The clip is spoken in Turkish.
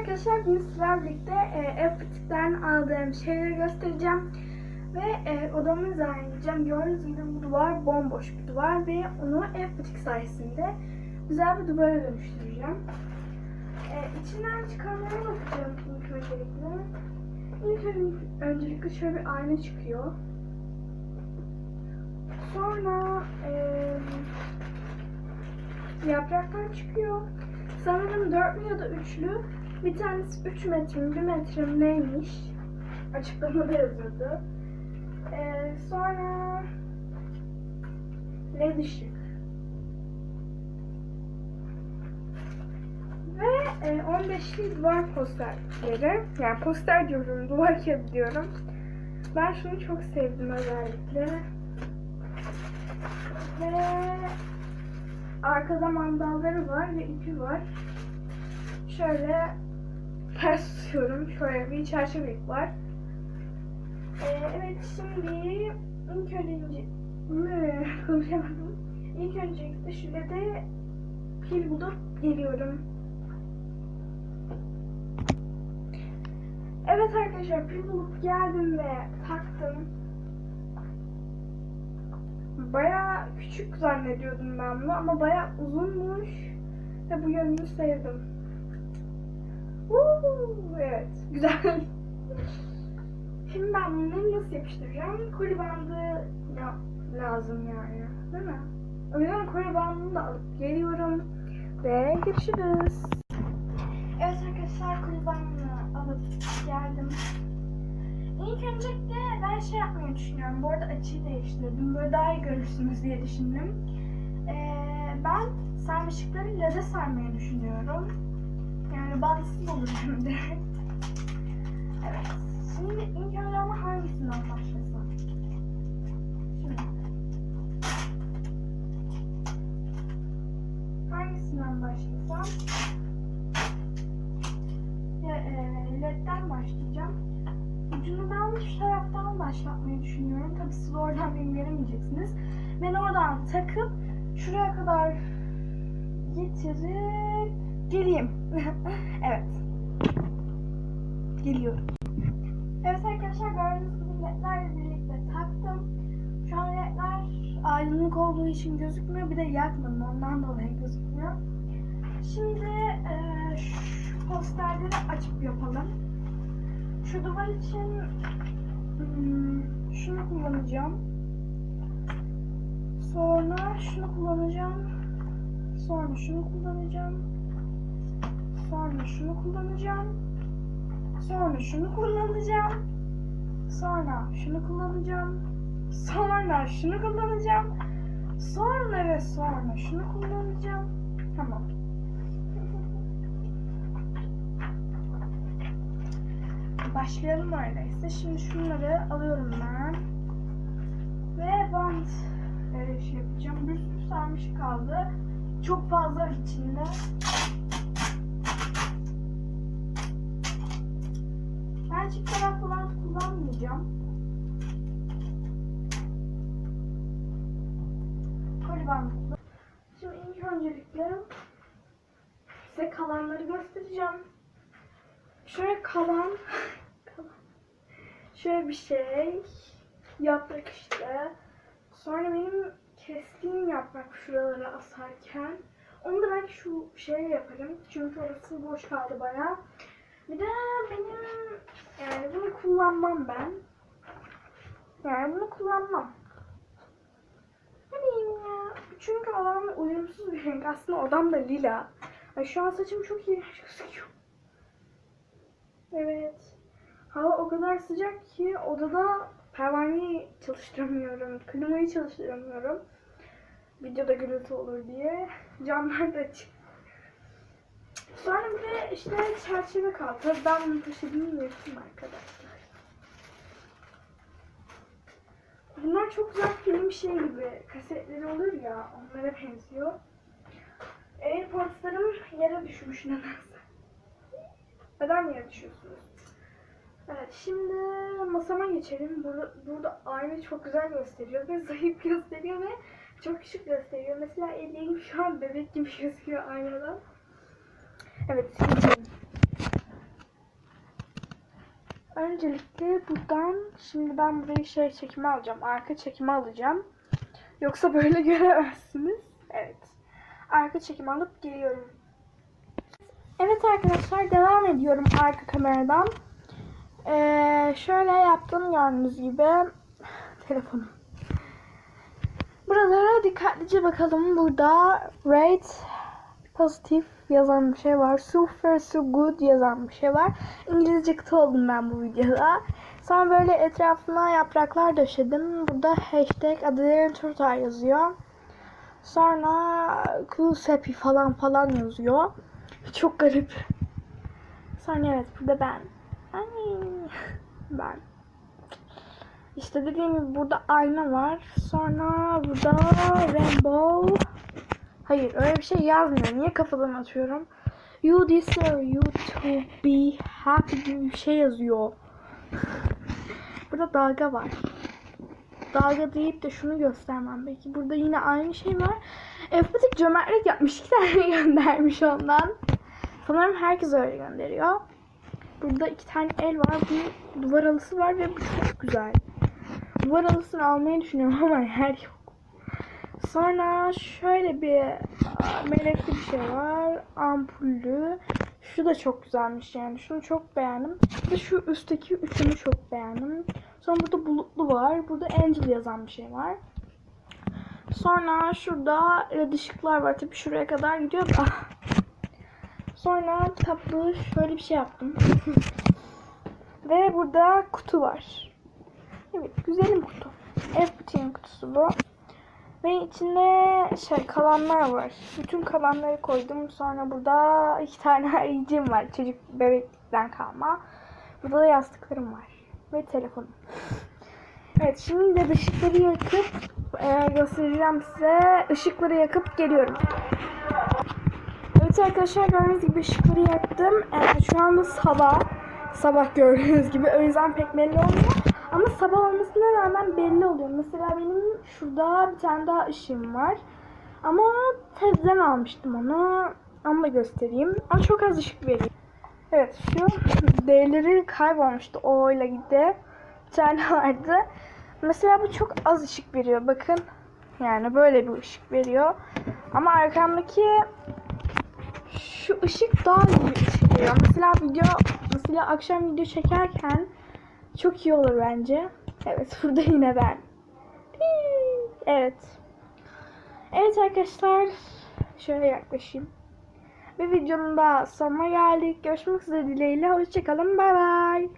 arkadaşlar bugün sizlerle birlikte e, F-Butik'ten aldığım şeyleri göstereceğim. Ve e, odamı düzenleyeceğim. Gördüğünüz gibi bu duvar bomboş bir duvar ve onu F-Butik sayesinde güzel bir duvara dönüştüreceğim. E, içinden çıkanlara bakacağım ilk öncelikle. İlk ön- öncelikle şöyle bir ayna çıkıyor. Sonra e, yapraklar çıkıyor. Sanırım dörtlü ya da üçlü. Bir tanesi 3 metre mi 1 metre mi neymiş? Açıklamada yazıyordu. Ee, sonra led ışık. Ve e, 15'li duvar posterleri. Yani poster diyorum, duvar kağıdı diyorum. Ben şunu çok sevdim özellikle. Ve arkada mandalları var ve ipi var. Şöyle ters tutuyorum. Şöyle bir çerçeve ip var. Ee, evet şimdi ilk önce konuşamadım. İlk öncelikle şöyle de pil bulup geliyorum. Evet arkadaşlar pil bulup geldim ve taktım. Baya küçük zannediyordum ben bunu ama baya uzunmuş ve bu yönünü sevdim. Evet, güzel. Şimdi ben bunu nasıl yapıştıracağım? Koli bandı ya, lazım yani, değil mi? O yüzden koli bandını da alıp geliyorum ve görüşürüz. Evet arkadaşlar koli bandını alıp geldim. İlk öncelikle ben şey yapmayı düşünüyorum. Bu arada açıyı değiştirdim. Böyle daha iyi görürsünüz diye düşündüm. Ee, ben sarmaşıkları lede sarmayı düşünüyorum. Yani bantsız olur de. evet. Şimdi ilk önce ama hangisinden başlasam? Şimdi. Hangisinden başlasam? Ya, e, ledden başlayacağım. Ucunu ben şu taraftan başlatmayı düşünüyorum. Tabii siz oradan beni. Ben oradan takıp şuraya kadar getirip geleyim. evet. Geliyorum. Evet arkadaşlar gördüğünüz gibi ledlerle birlikte taktım. Şu an ledler aydınlık olduğu için gözükmüyor. Bir de yakmadım ondan dolayı gözükmüyor. Şimdi eee, şu posterleri açıp yapalım. Şu duvar için hmm, şunu kullanacağım. Sonra şunu kullanacağım. Sonra şunu kullanacağım. Sonra şunu kullanacağım. Sonra şunu kullanacağım. Sonra şunu kullanacağım. Sonra şunu kullanacağım. Sonra ve sonra şunu kullanacağım. Tamam. Başlayalım öyleyse. Şimdi şunları alıyorum ben. Ve bant e, şey yapacağım. Bir sürü sarmış kaldı. Çok fazla içinde. Ben çift kullanmayacağım. Koli bandı. Şimdi ilk öncelikle size kalanları göstereceğim. Şöyle kalan, kalan şöyle bir şey yaprak işte. Sonra benim kestiğim yaprak şuralara asarken onu da belki şu şeye yaparım. Çünkü orası boş kaldı bayağı. Bir de benim yani bunu kullanmam ben. Yani bunu kullanmam. Ne bileyim ya. Çünkü odamla uyumsuz bir renk. Aslında odam da lila. Ay şu an saçım çok iyi gözüküyor. Evet. Hava o kadar sıcak ki odada pervaneyi çalıştıramıyorum. Klimayı çalıştıramıyorum. Videoda gürültü olur diye. Camlar da açık. Sonra bir de işte çerçeve kaldı. Ben bunu taşıdığım yırtım arkadaşlar. Bunlar çok güzel film şey gibi. Kasetleri olur ya. Onlara benziyor. Airpods'larım yere düşmüş nedense. Neden yere düşüyorsunuz? Evet şimdi masama geçelim. Burada, burada ayna çok güzel gösteriyor ve zayıf gösteriyor ve çok küçük gösteriyor. Mesela ellerim şu an bebek gibi gözüküyor aynadan. Evet. Öncelikle buradan şimdi ben burayı şey çekime alacağım. Arka çekime alacağım. Yoksa böyle göremezsiniz. Evet. Arka çekim alıp geliyorum. Evet arkadaşlar devam ediyorum arka kameradan. Ee, şöyle yaptım gördüğünüz gibi. Telefonum. Buralara dikkatlice bakalım. Burada rate pozitif yazan bir şey var. Super, so good yazan bir şey var. İngilizce kıta oldum ben bu videoda. Sonra böyle etrafına yapraklar döşedim. Burada hashtag Adelerin Turtar yazıyor. Sonra cool happy falan falan yazıyor. Çok garip. Sonra evet burada ben. Ay, ben. İşte dediğim gibi burada ayna var. Sonra burada rainbow. Hayır öyle bir şey yazmıyor. Niye kafadan atıyorum? You deserve you to be happy gibi bir şey yazıyor. Burada dalga var. Dalga deyip de şunu göstermem. Belki burada yine aynı şey var. Empatik cömertlik yapmış. iki tane göndermiş ondan. Sanırım herkes öyle gönderiyor. Burada iki tane el var. Bir duvar halısı var ve bu çok güzel. Duvar halısını almayı düşünüyorum ama yer yok. Sonra şöyle bir aa, melekli bir şey var. Ampullü. Şu da çok güzelmiş yani. Şunu çok beğendim. Ve şu üstteki üçünü çok beğendim. Sonra burada bulutlu var. Burada Angel yazan bir şey var. Sonra şurada red ışıklar var. Tabii şuraya kadar gidiyor da. Sonra kitaplığı şöyle bir şey yaptım. Ve burada kutu var. Evet güzelim kutu. F kutusu bu. Ve içinde şey kalanlar var. Bütün kalanları koydum. Sonra burada iki tane ayıcım var. Çocuk bebeklikten kalma. Burada da yastıklarım var. Ve telefonum. Evet şimdi de ışıkları yakıp e, göstereceğim size. Işıkları yakıp geliyorum. Evet arkadaşlar gördüğünüz gibi ışıkları yaktım. E, şu anda sabah. Sabah gördüğünüz gibi. O yüzden pek belli olmuyor. Ama sabah olmasına rağmen belli oluyor. Mesela benim şurada bir tane daha ışığım var. Ama tezden almıştım onu. Onu da göstereyim. Ama çok az ışık veriyor. Evet şu değerleri kaybolmuştu. O ile gitti. Bir tane vardı. Mesela bu çok az ışık veriyor. Bakın. Yani böyle bir ışık veriyor. Ama arkamdaki şu ışık daha iyi ışık veriyor. Mesela video mesela akşam video çekerken çok iyi olur bence. Evet burada yine ben. Evet. Evet arkadaşlar. Şöyle yaklaşayım. Bir videonun daha sonuna geldik. Görüşmek üzere dileğiyle. Hoşçakalın. Bay bay.